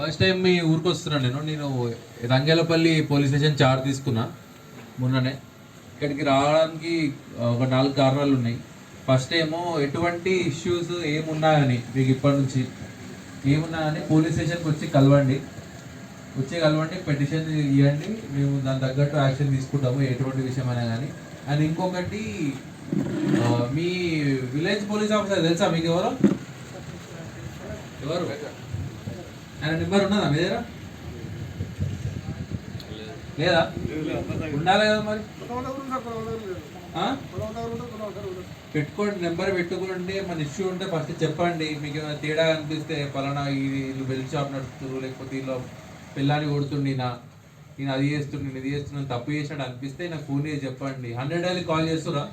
First time మీ ఊరికి వస్తున్నాను నేను. నేను రంగేలపల్లి పోలీస్ స్టేషన్ చార్జ్ తీసుకున్నా మొన్ననే. ఇక్కడికి రావడానికి ఒక నాలుగు కారణాలు ఉన్నాయి. ఫస్ట్ ఏమో ఎటువంటి ఇష్యూస్ ఏమున్నాయని మీకు ఇప్పటి నుంచి. ఏమున్నాయని పోలీస్ స్టేషన్కి వచ్చి కలవండి. వచ్చి కలవండి పెటిషన్ ఇవ్వండి మేము దాని తగ్గట్టు యాక్షన్ తీసుకుంటాము ఎటువంటి విషయమైనా కానీ. అండ్ ఇంకొకటి మీ విలేజ్ పోలీస్ ఆఫీసర్ తెలుసా మీకు ఎవరు? ఎవరు? ఆయన నెంబర్ ఉన్నదా మీ దగ్గర? లేదా? ఉండాలి కదా మరి. పెట్టుకోండి నెంబర్ పెట్టుకోండి మన ఇష్యూ ఉంటే ఫస్ట్ చెప్పండి. మీకు ఏమైనా తేడా అనిపిస్తే పలానా వీళ్ళు బెల్ షాప్ నడుపుతున్నారు లేకపోతే వీళ్ళు పిల్లాన్ని కొడుతుండి నా నేను అది చేస్తుండే నేను ఇది చేస్తున్నాను తప్పు చేసినట్టు అనిపిస్తే నాకు ఫోన్ చేసి చెప్పండి. హండ్రెడ్ డైలీ కాల్ చేస్తురా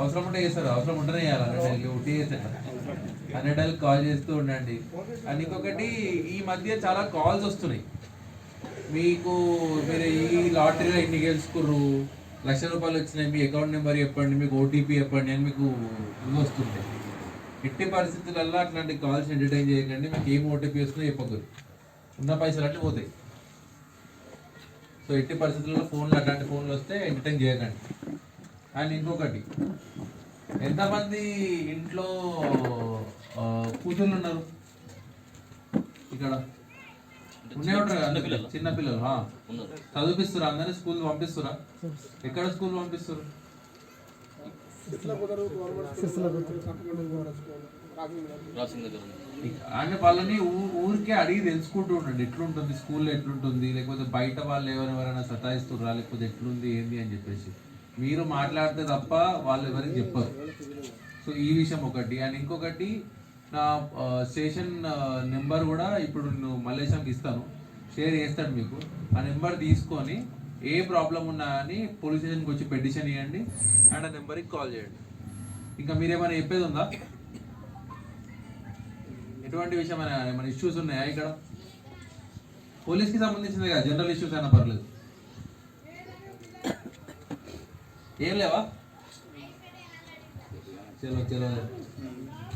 అవసరం ఉంటే చేస్తారు అవసరం ఉంటేనే చేయాలి. హండ్రెడ్ డైలీ ఒకటి చేస్తారు. హండ్రెడ్ కాల్ చేస్తూ ఉండండి. అండ్ ఇంకొకటి ఈ మధ్య చాలా కాల్స్ వస్తున్నాయి. మీకు మీరు ఈ లాటరీలో ఎన్ని గెలుచుకుర్రు? లక్ష రూపాయలు వచ్చినాయి మీ అకౌంట్ నెంబర్ చెప్పండి మీకు ఓటీపీ చెప్పండి అని మీకు ఇది వస్తుంది. ఎట్టి పరిస్థితులలో అట్లాంటి కాల్స్ ఎంటర్టైన్ చేయకండి. మీకు ఏం ఓటీపీ వస్తుందో చెప్పకూడదు. ఉన్న పైసలు అట్లా పోతాయి. సో ఎట్టి పరిస్థితుల్లో ఫోన్లు అట్లాంటి ఫోన్లు వస్తే ఎంటర్టైన్ చేయకండి. అండ్ ఇంకొకటి. ఎంతమంది ఇంట్లో కూతుర్లు ఉన్నారు? ఇక్కడ. ఉండే ఉంటారు కదా చిన్న పిల్లలు ఆ. చదివిపిస్తురా? అందరినీ స్కూల్ పంపిస్తురా? ఎక్కడ స్కూల్ పంపిస్తారు? అంటే వాళ్ళని ఊరికే అడిగి తెలుసుకుంటూ ఉండండి. ఎట్లుంటుంది? స్కూల్లో ఎట్లుంటుంది? లేకపోతే బయట వాళ్ళు ఎవరెవరైనా సతాయిస్తుర్రా లేకపోతే ఎట్లుంది? ఏంది అని చెప్పేసి. మీరు మాట్లాడితే తప్ప వాళ్ళు ఎవరికి చెప్పరు. సో ఈ విషయం ఒకటి. అండ్ ఇంకొకటి నా స్టేషన్ నెంబర్ కూడా ఇప్పుడు నేను మల్లేశంకి ఇస్తాను. షేర్ చేస్తాడు మీకు. ఆ నెంబర్ తీసుకొని ఏ ప్రాబ్లం ఉన్నా అని పోలీస్ స్టేషన్కి వచ్చి పెటిషన్ ఇవ్వండి. అండ్ ఆ నెంబర్కి కాల్ చేయండి. ఇంకా మీరేమైనా చెప్పేది ఉందా? ఎటువంటి విషయం ఏమైనా ఇష్యూస్ ఉన్నాయా ఇక్కడ? పోలీస్కి సంబంధించింది కదా జనరల్ ఇష్యూస్ అయినా పర్లేదు. ఏం లేవా? చలో చలో.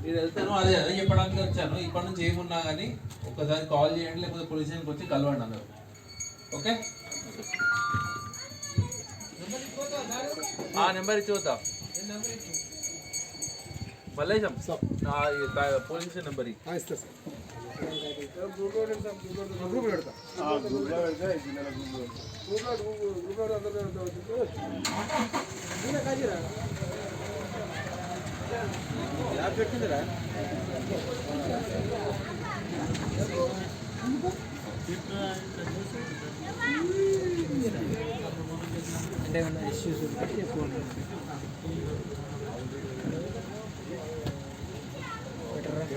నేను వెళ్తాను అదే అదే చెప్పడానికి వచ్చాను. ఇప్పటి నుంచి ఏమున్నా కానీ ఒకసారి కాల్ చేయండి లేకపోతే పోలీస్ స్టేషన్కి వచ్చి కలవండి అందరూ. ఓకే? ఆ నెంబర్ ఇచ్చి? మల్లేశం నా ఈ కా- పోలీస్ స్టేషన్ నెంబర్ ఇ. అంటే ఏమన్నా ఇష్యూస్ ఉంటే ఫోన్ Thank you.